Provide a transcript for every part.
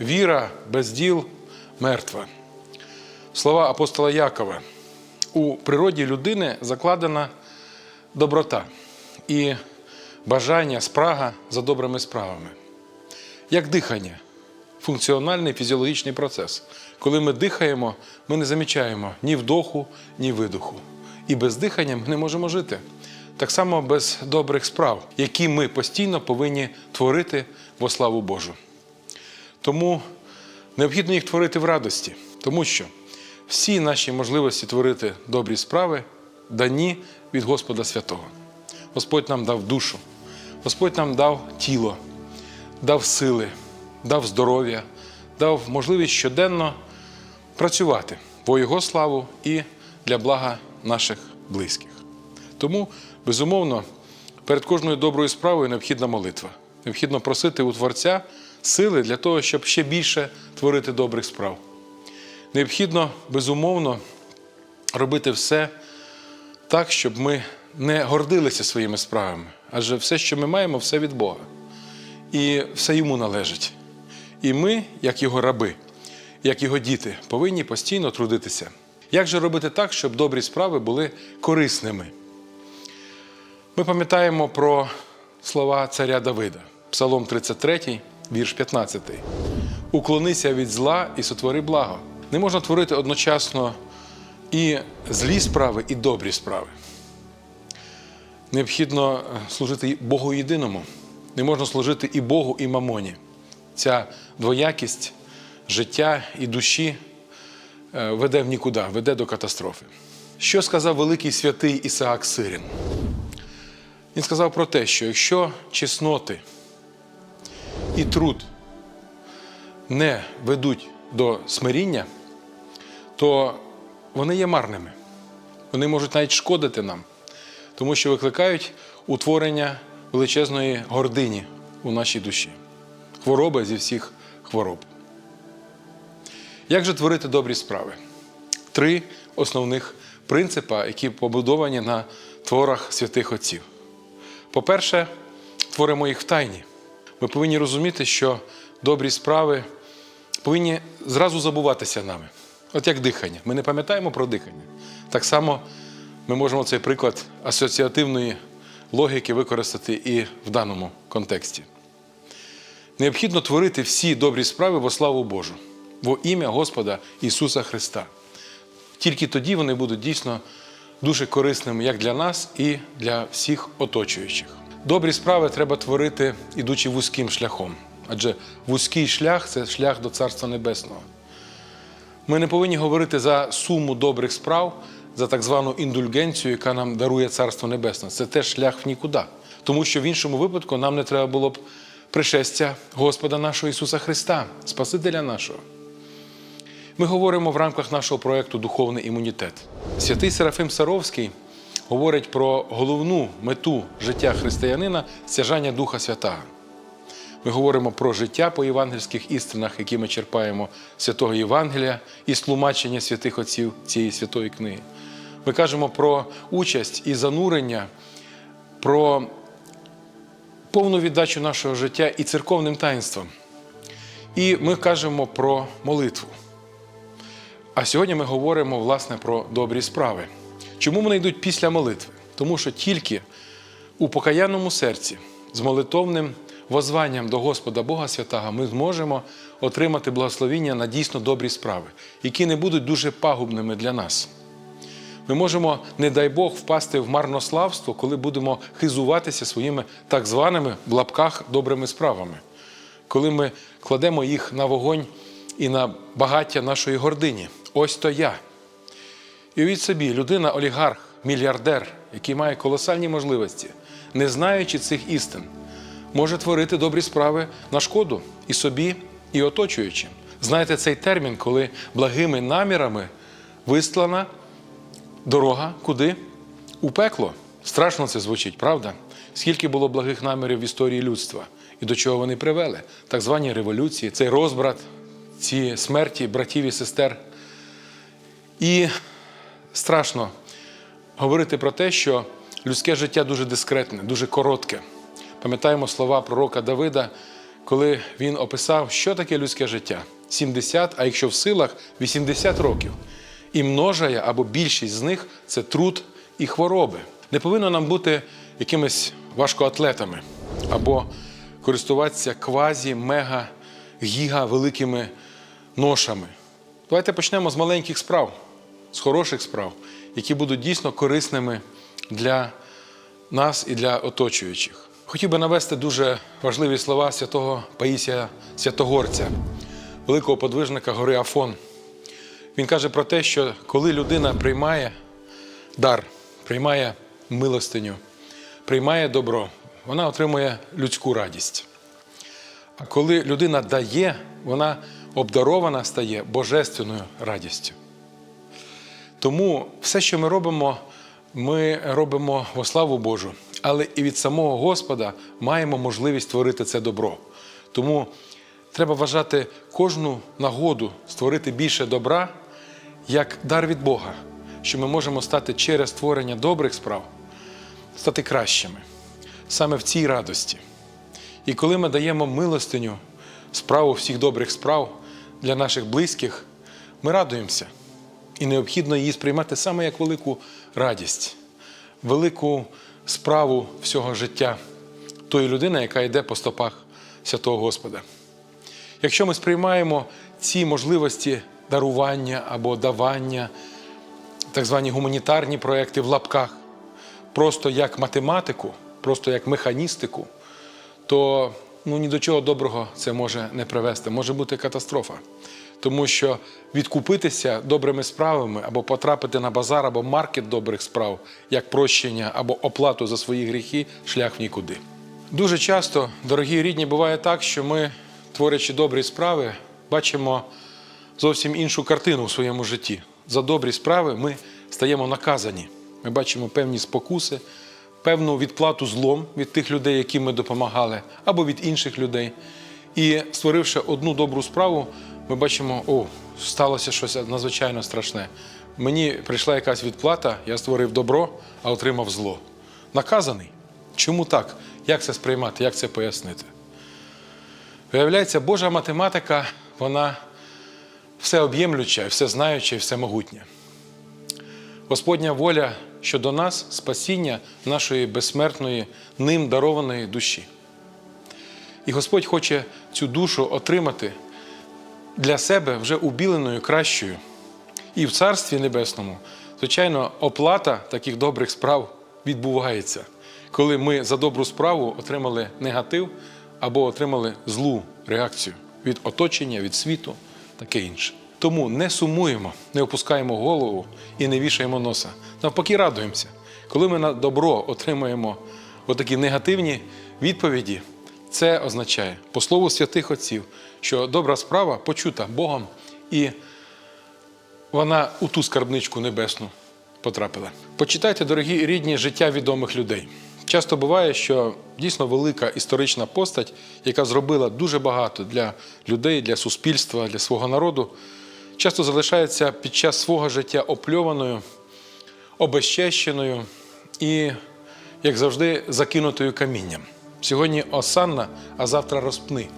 Віра без діл мертва. Слова апостола Якова. У природі людини закладена доброта і бажання, спрага за добрими справами. Як дихання, функціональний фізіологічний процес. Коли ми дихаємо, ми не замічаємо ні вдоху, ні видоху. І без дихання ми не можемо жити. Так само без добрих справ, які ми постійно повинні творити во славу Божу. Тому необхідно їх творити в радості, тому що всі наші можливості творити добрі справи дані від Господа Святого. Господь нам дав душу, Господь нам дав тіло, дав сили, дав здоров'я, дав можливість щоденно працювати во Його славу і для блага наших близьких. Тому, безумовно, перед кожною доброю справою необхідна молитва. Необхідно просити у Творця сили для того, щоб ще більше творити добрих справ. Необхідно, безумовно, робити все так, щоб ми не гордилися своїми справами, адже все, що ми маємо, все від Бога. І все йому належить. І ми, як його раби, як його діти, повинні постійно трудитися. Як же робити так, щоб добрі справи були корисними? Ми пам'ятаємо про слова царя Давида, Псалом 33, вірш 15. Уклонися від зла і сотвори благо. Не можна творити одночасно і злі справи, і добрі справи. Необхідно служити Богу єдиному. Не можна служити і Богу, і мамоні. Ця двоякість життя і душі е, веде в нікуди, веде до катастрофи. Що сказав великий святий Ісаак Сирін? Він сказав про те, що якщо чесноти і труд не ведуть до смиріння, то вони є марними. Вони можуть навіть шкодити нам, тому що викликають утворення величезної гордині у нашій душі, хвороби зі всіх хвороб. Як же творити добрі справи? Три основних принципа, які побудовані на творах святих отців. По-перше, творимо їх в тайні. Ми повинні розуміти, що добрі справи повинні зразу забуватися нами. От як дихання. Ми не пам'ятаємо про дихання. Так само ми можемо цей приклад асоціативної логіки використати і в даному контексті. Необхідно творити всі добрі справи во славу Божу, во ім'я Господа Ісуса Христа. Тільки тоді вони будуть дійсно дуже корисними як для нас і для всіх оточуючих. Добрі справи треба творити, ідучи вузьким шляхом, адже вузький шлях це шлях до Царства Небесного. Ми не повинні говорити за суму добрих справ, за так звану індульгенцію, яка нам дарує Царство Небесне. Це теж шлях в нікуди. Тому що в іншому випадку нам не треба було б пришестя Господа нашого Ісуса Христа, Спасителя нашого. Ми говоримо в рамках нашого проєкту Духовний імунітет. Святий Серафим Саровський говорить про головну мету життя християнина стяжання Духа Святого. Ми говоримо про життя по євангельських істинах, які ми черпаємо з святого Євангелія і з тлумачення святих отців цієї святої книги. Ми кажемо про участь і занурення, про повну віддачу нашого життя і церковним таїнствам. І ми кажемо про молитву. А сьогодні ми говоримо власне про добрі справи. Чому вони йдуть після молитви? Тому що тільки у покаянному серці з молитовним возванням до Господа Бога Святого ми зможемо отримати благословіння на дійсно добрі справи, які не будуть дуже пагубними для нас. Ми можемо, не дай Бог, впасти в марнославство, коли будемо хизуватися своїми так званими в лапках добрими справами, коли ми кладемо їх на вогонь і на багаття нашої гордині. Ось то я. І уявіть собі, людина, олігарх, мільярдер, який має колосальні можливості, не знаючи цих істин, може творити добрі справи на шкоду і собі, і оточуючим. Знаєте цей термін, коли благими намірами вистлана дорога куди? У пекло. Страшно це звучить, правда? Скільки було благих намірів в історії людства і до чого вони привели? Так звані революції, цей розбрат, ці смерті братів і сестер. І страшно говорити про те, що людське життя дуже дискретне, дуже коротке. Пам'ятаємо слова пророка Давида, коли він описав, що таке людське життя. 70, а якщо в силах 80 років. І множає або більшість з них це труд і хвороби. Не повинно нам бути якимись важкоатлетами або користуватися квазі, мега, гіга великими ношами. Давайте почнемо з маленьких справ, з хороших справ, які будуть дійсно корисними для нас і для оточуючих. Хотів би навести дуже важливі слова святого Паїсія Святогорця, великого подвижника гори Афон. Він каже про те, що коли людина приймає дар, приймає милостиню, приймає добро, вона отримує людську радість. А коли людина дає, вона обдарована стає божественною радістю. Тому все, що ми робимо, ми робимо во славу Божу, але і від самого Господа маємо можливість творити це добро. Тому треба вважати кожну нагоду створити більше добра як дар від Бога, що ми можемо стати через створення добрих справ, стати кращими саме в цій радості. І коли ми даємо милостиню, справу всіх добрих справ для наших близьких, ми радуємося. І необхідно її сприймати саме як велику радість, велику справу всього життя тої людини, яка йде по стопах святого Господа. Якщо ми сприймаємо ці можливості дарування або давання, так звані гуманітарні проекти в лапках, просто як математику, просто як механістику, то ну, ні до чого доброго це може не привести, може бути катастрофа. Тому що відкупитися добрими справами або потрапити на базар або маркет добрих справ як прощення або оплату за свої гріхи шлях в нікуди. Дуже часто, дорогі рідні, буває так, що ми, творячи добрі справи, бачимо зовсім іншу картину у своєму житті. За добрі справи ми стаємо наказані. Ми бачимо певні спокуси, певну відплату злом від тих людей, яким ми допомагали, або від інших людей. І створивши одну добру справу, ми бачимо, о, сталося щось надзвичайно страшне. Мені прийшла якась відплата, я створив добро, а отримав зло. Наказаний. Чому так? Як це сприймати, як це пояснити? Виявляється, Божа математика, вона всеоб'ємлюча, всезнаюча і всемогутня. Господня воля щодо нас спасіння нашої безсмертної, ним дарованої душі. І Господь хоче цю душу отримати для себе вже убіленою кращою. І в Царстві Небесному, звичайно, оплата таких добрих справ відбувається, коли ми за добру справу отримали негатив або отримали злу реакцію від оточення, від світу, таке інше. Тому не сумуємо, не опускаємо голову і не вішаємо носа. Навпаки, радуємося. Коли ми на добро отримаємо отакі негативні відповіді, це означає, по слову святих отців, що добра справа почута Богом і вона у ту скарбничку небесну потрапила. Почитайте, дорогі рідні, життя відомих людей. Часто буває, що дійсно велика історична постать, яка зробила дуже багато для людей, для суспільства, для свого народу, часто залишається під час свого життя опльованою, обезчещеною і, як завжди, закинутою камінням. Сьогодні осанна, а завтра розпни.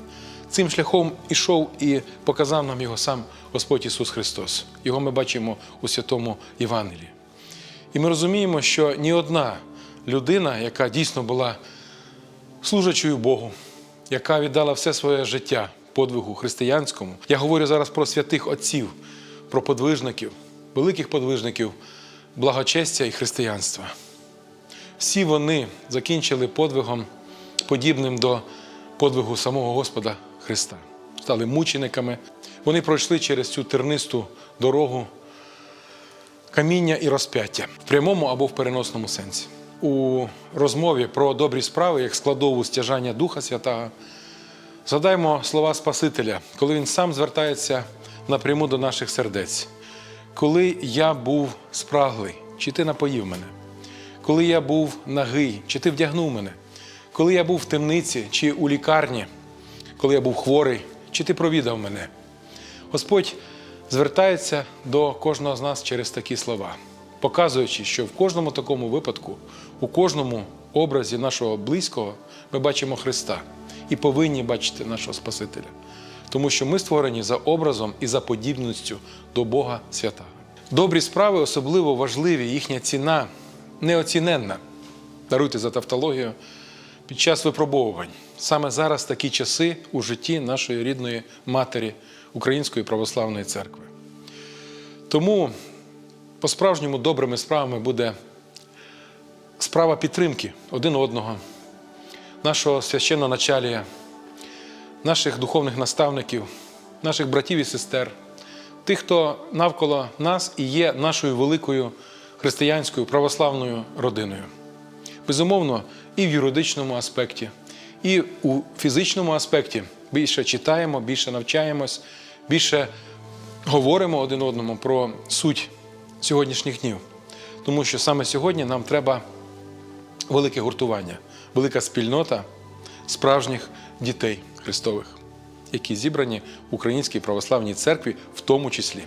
Цим шляхом ішов і показав нам його сам Господь Ісус Христос. Його ми бачимо у святому Євангелії. І ми розуміємо, що ні одна людина, яка дійсно була служачою Богу, яка віддала все своє життя подвигу християнському. Я говорю зараз про святих отців, про подвижників, великих подвижників благочестя і християнства. Всі вони закінчили подвигом, подібним до подвигу самого Господа Христа. Стали мучениками. Вони пройшли через цю тернисту дорогу каміння і розп'яття в прямому або в переносному сенсі. У розмові про добрі справи, як складову стяжання Духа Святого, згадаймо слова Спасителя, коли він сам звертається напряму до наших сердець. Коли я був спраглий, чи ти напоїв мене? Коли я був нагий, чи ти вдягнув мене? Коли я був в темниці чи у лікарні, коли я був хворий, чи ти провідав мене? Господь звертається до кожного з нас через такі слова, показуючи, що в кожному такому випадку, у кожному образі нашого близького, ми бачимо Христа і повинні бачити нашого Спасителя. Тому що ми створені за образом і за подібністю до Бога святого. Добрі справи особливо важливі, їхня ціна неоціненна. Даруйте за тавтологію під час випробовувань. Саме зараз такі часи у житті нашої рідної матері Української православної церкви. Тому по-справжньому добрими справами буде справа підтримки один одного, нашого священноначалія, наших духовних наставників, наших братів і сестер, тих, хто навколо нас і є нашою великою християнською православною родиною. Безумовно, і в юридичному аспекті, і у фізичному аспекті більше читаємо, більше навчаємось, більше говоримо один одному про суть сьогоднішніх днів. Тому що саме сьогодні нам треба велике гуртування, велика спільнота справжніх дітей Христових, які зібрані в Українській православній церкві в тому числі.